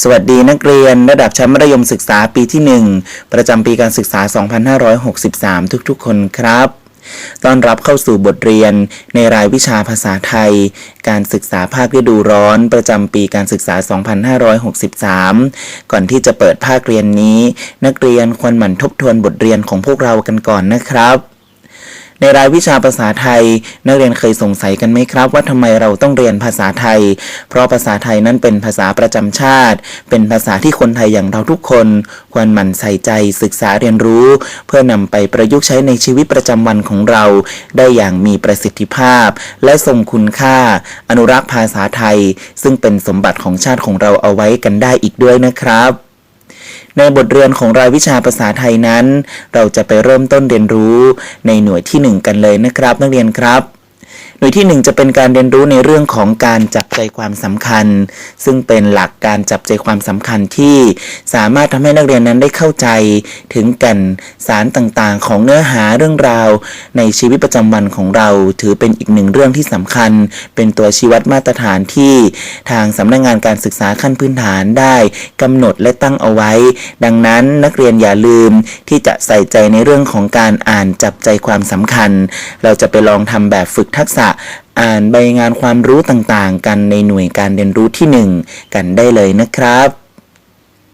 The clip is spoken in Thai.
สวัสดีนักเรียนระดับชั้นมัธยมศึกษาปีที่ 1 ประจำปีการศึกษา 2563 ทุกๆ คนครับ ต้อนรับเข้าสู่บทเรียนในรายวิชาภาษาไทย การศึกษาภาคฤดูร้อน ประจำปีการศึกษา 2563 ก่อนที่จะเปิดภาคเรียนนี้ นักเรียนควรหมั่นทบทวนบทเรียนของพวกเรากันก่อนนะครับ ในรายวิชาภาษาไทย นักเรียนเคยสงสัยกันไหมครับ ว่าทำไมเราต้องเรียนภาษาไทย เพราะภาษาไทยนั้นเป็นภาษาประจำชาติ เป็นภาษาที่คนไทยอย่างเราทุกคน ควรหมั่นใส่ใจศึกษาเรียนรู้ เพื่อนำไปประยุกต์ใช้ในชีวิตประจำวันของเรา ได้อย่างมีประสิทธิภาพ และทรงคุณค่า อนุรักษ์ภาษาไทย ซึ่งเป็นสมบัติของชาติของเราเอาไว้กันได้อีกด้วยนะครับ ในบทเรียนของรายวิชาภาษาไทยนั้น เราจะไปเริ่มต้นเรียนรู้ในหน่วยที่ 1 กันเลยนะครับ นักเรียนครับ หน่วยที่ 1 จะเป็นการเรียนรู้ในเรื่องของการจับใจความสำคัญ ซึ่งเป็นหลักการจับใจความสำคัญที่สามารถทำให้นักเรียนนั้นได้เข้าใจถึงแกันสารต่างๆ ของเนื้อหาเรื่องราว ในชีวิตประจำวันของเรา ถือเป็นอีกหนึ่งเรื่องที่สำคัญ เป็นตัวชี้วัดมาตรฐานที่ทางสำนักงานการศึกษาขั้นพื้นฐานได้กำหนดและตั้งเอาไว้ ดังนั้นนักเรียนอย่าลืมที่จะใส่ใจในเรื่องของการอ่านจับใจความสำคัญ เราจะไปลองทำแบบฝึกทักษะอ่านใบงานความรู้ต่างๆ กันในหน่วยการเรียนรู้ที่ 1 กันได้เลยนะครับ